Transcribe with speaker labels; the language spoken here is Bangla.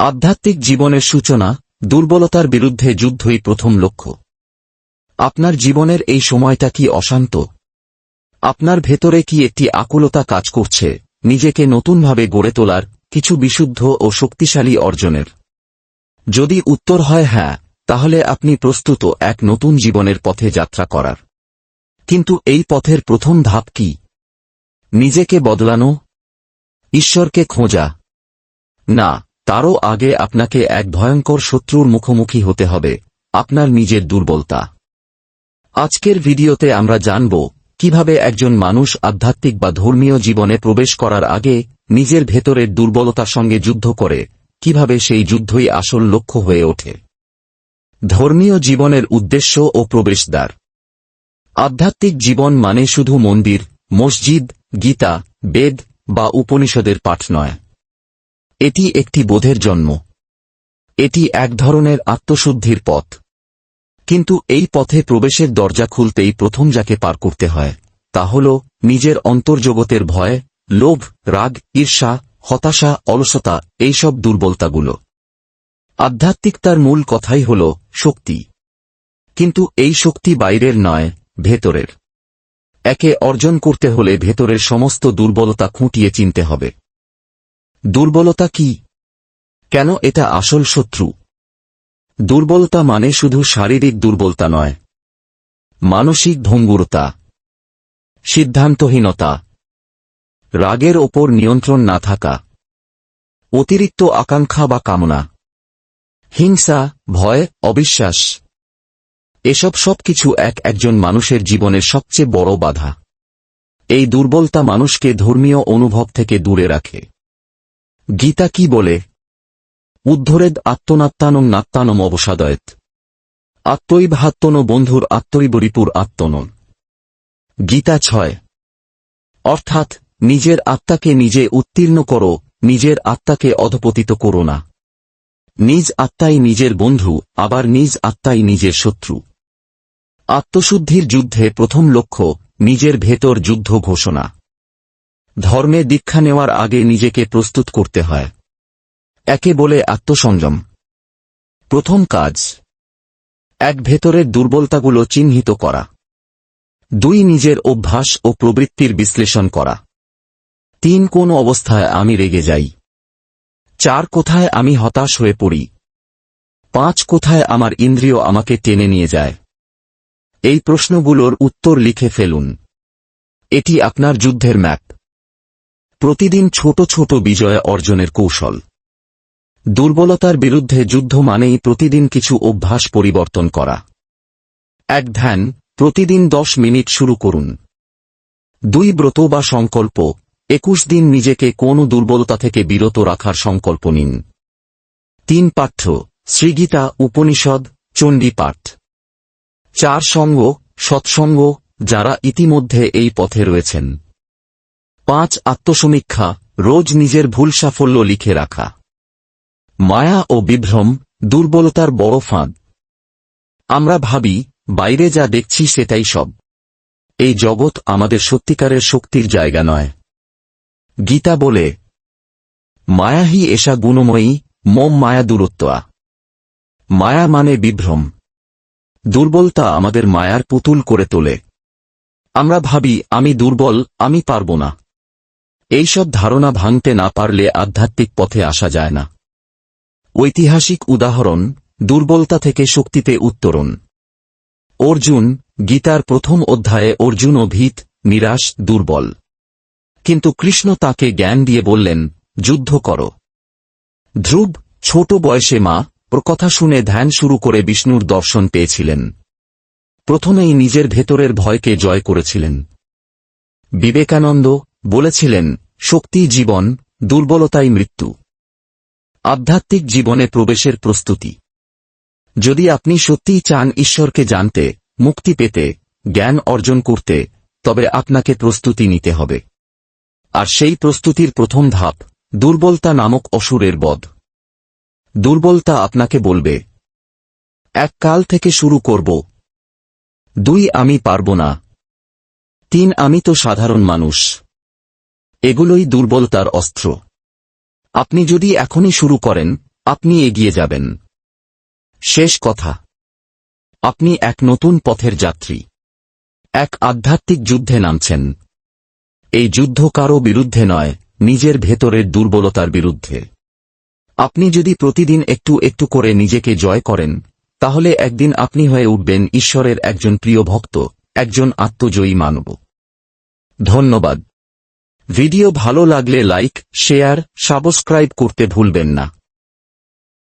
Speaker 1: আধ্যাত্মিক জীবনের সূচনা, দুর্বলতার বিরুদ্ধে যুদ্ধই প্রথম লক্ষ্য। আপনার জীবনের এই সময়টা কি অশান্ত? আপনার ভেতরে কি একটি আকুলতা কাজ করছে, নিজেকে নতুনভাবে গড়ে তোলার, কিছু বিশুদ্ধ ও শক্তিশালী অর্জনের? যদি উত্তর হয় হ্যাঁ তাহলে আপনি প্রস্তুত এক নতুন জীবনের পথে যাত্রা করার। কিন্তু এই পথের প্রথম ধাপ কি? নিজেকে বদলানো? ঈশ্বরকে খোঁজা? না তারও আগে আপনাকে এক ভয়ঙ্কর শত্রুর মুখোমুখি হতে হবে, আপনার নিজের দুর্বলতা। আজকের ভিডিওতে আমরা জানব, কীভাবে একজন মানুষ আধ্যাত্মিক বা ধর্মীয় জীবনে প্রবেশ করার আগে নিজের ভেতরের দুর্বলতার সঙ্গে যুদ্ধ করে, কীভাবে সেই যুদ্ধই আসল লক্ষ্য হয়ে ওঠে। ধর্মীয় জীবনের উদ্দেশ্য ও প্রবেশদ্বার। আধ্যাত্মিক জীবন মানে শুধু মন্দির, মসজিদ, গীতা, বেদ বা উপনিষদের পাঠ নয়। এটি একটি বোধের জন্ম। এটি এক ধরনের আত্মশুদ্ধির পথ। কিন্তু এই পথে প্রবেশের দরজা খুলতেই প্রথম যাকে পার করতে হয়, তা হল নিজের অন্তর্জগতের ভয়, লোভ, রাগ, ঈর্ষা, হতাশা, অলসতা, এইসব দুর্বলতাগুলো। আধ্যাত্মিকতার মূল কথাই হল শক্তি। কিন্তু এই শক্তি বাইরের নয়, ভেতরের। একে অর্জন করতে হলে ভেতরের সমস্ত দুর্বলতা খুঁটিয়ে চিনতে হবে। দুর্বলতা কি? কেন এটা আসল শত্রু? দুর্বলতা মানে শুধু শারীরিক দুর্বলতা নয়। মানসিক ভঙ্গুরতা সিদ্ধান্তহীনতা। রাগের ওপর নিয়ন্ত্রণ না থাকা। অতিরিক্ত আকাঙ্ক্ষা বা কামনা। হিংসা, ভয়, অবিশ্বাস। এসব সবকিছু এক একজন মানুষের জীবনের সবচেয়ে বড় বাধা। এই দুর্বলতা মানুষকে ধর্মীয় অনুভব থেকে দূরে রাখে। গীতা কি বলে? উদ্ধরেদ আত্মনাত্মানং নাত্মানম অবসাদয়েত। আত্মৈব হাত্তন বন্ধুর আত্মৈবরিপুর আত্মন গীতা ছয়। অর্থাৎ, নিজের আত্মাকে নিজে উত্তীর্ণ করো, নিজের আত্মাকে অধপতিত করো না। নিজ আত্মাই নিজের বন্ধু, আবার নিজ আত্মাই নিজের শত্রু। আত্মশুদ্ধির যুদ্ধে প্রথম লক্ষ্য, নিজের ভেতর যুদ্ধ ঘোষণা। ধর্মে দীক্ষা নেওয়ার আগে নিজেকে প্রস্তুত করতে হয়। একে বলে আত্মসংযম। প্রথম কাজ, এক ভেতরের দুর্বলতাগুলো চিহ্নিত করা। দুই, নিজের অভ্যাস ও প্রবৃত্তির বিশ্লেষণ করা। তিন, কোন অবস্থায় আমি রেগে যাই। চার, কোথায় আমি হতাশ হয়ে পড়ি। পাঁচ, কোথায় আমার ইন্দ্রিয় আমাকে টেনে নিয়ে যায়। এই প্রশ্নগুলোর উত্তর লিখে ফেলুন। এটি আপনার যুদ্ধের ম্যাপ। প্রতিদিন ছোট ছোট বিজয় অর্জনের কৌশল। দুর্বলতার বিরুদ্ধে যুদ্ধ মানেই প্রতিদিন কিছু অভ্যাস পরিবর্তন করা। এক ধ্যান, প্রতিদিন দশ মিনিট শুরু করুন। দুই ব্রত বা সংকল্প, একুশ দিন নিজেকে কোন দুর্বলতা থেকে বিরত রাখার সংকল্প নিন। তিন পাঠ্য, শ্রীগীতা, উপনিষদ চণ্ডী পাঠ চার সঙ্গ, সৎসঙ্গ, যারা ইতিমধ্যে এই পথে রয়েছেন। পাঁচ আত্মসমীক্ষা, রোজ নিজের ভুল সাফল্য লিখে রাখা। মায়া ও বিভ্রম, দুর্বলতার বড় ফাঁদ। আমরা ভাবি, বাইরে যা দেখছি সেটাই সব। এই জগৎ আমাদের সত্যিকারের শক্তির জায়গা নয়। গীতা বলে, মায়াহি এসা গুণময়ী, মম মায়া দূরত্বা। মায়া মানে বিভ্রম। দুর্বলতা আমাদের মায়ার পুতুল করে তোলে। আমরা ভাবি, আমি দুর্বল, আমি পারব না। এইসব ধারণা ভাঙতে না পারলে আধ্যাত্মিক পথে আসা যায় না। ঐতিহাসিক উদাহরণ, দুর্বলতা থেকে শক্তিতে উত্তরণ। অর্জুন, গীতার প্রথম অধ্যায়ে অর্জুন ও ভীত, নিরাশ, দুর্বল। কিন্তু কৃষ্ণ তাকে জ্ঞান দিয়ে বললেন, যুদ্ধ কর। ধ্রুব, ছোট বয়সে মা, প্রকথা শুনে ধ্যান শুরু করে বিষ্ণুর দর্শন পেয়েছিলেন। প্রথমেই নিজের ভেতরের ভয়কে জয় করেছিলেন। বিবেকানন্দ বলেছিলেন শক্তি জীবন, দুর্বলতাই মৃত্যু। আধ্যাত্মিক জীবনে প্রবেশের প্রস্তুতি। যদি আপনি সত্যিই চান ঈশ্বরকে জানতে, মুক্তি পেতে, জ্ঞান অর্জন করতে, তবে আপনাকে প্রস্তুতি নিতে হবে। আর সেই প্রস্তুতির প্রথম ধাপ, দুর্বলতা নামক অসুরের বধ। দুর্বলতা আপনাকে বলবে, এক কাল থেকে শুরু করব। দুই আমি পারব না। তিন আমি তো সাধারণ মানুষ। এগুলোই দুর্বলতার অস্ত্র। আপনি যদি এখনই শুরু করেন, আপনি এগিয়ে যাবেন। শেষ কথা। আপনি এক নতুন পথের যাত্রী। এক আধ্যাত্মিক যুদ্ধে নামছেন। এই যুদ্ধ কারও বিরুদ্ধে নয়, নিজের ভেতরের দুর্বলতার বিরুদ্ধে। আপনি যদি প্রতিদিন একটু একটু করে নিজেকে জয় করেন, তাহলে একদিন আপনি হয়ে উঠবেন ঈশ্বরের একজন প্রিয় ভক্ত, একজন আত্মজয়ী মানব। ধন্যবাদ। ভিডিও ভালো লাগলে লাইক শেয়ার সাবস্ক্রাইব করতে ভুলবেন না।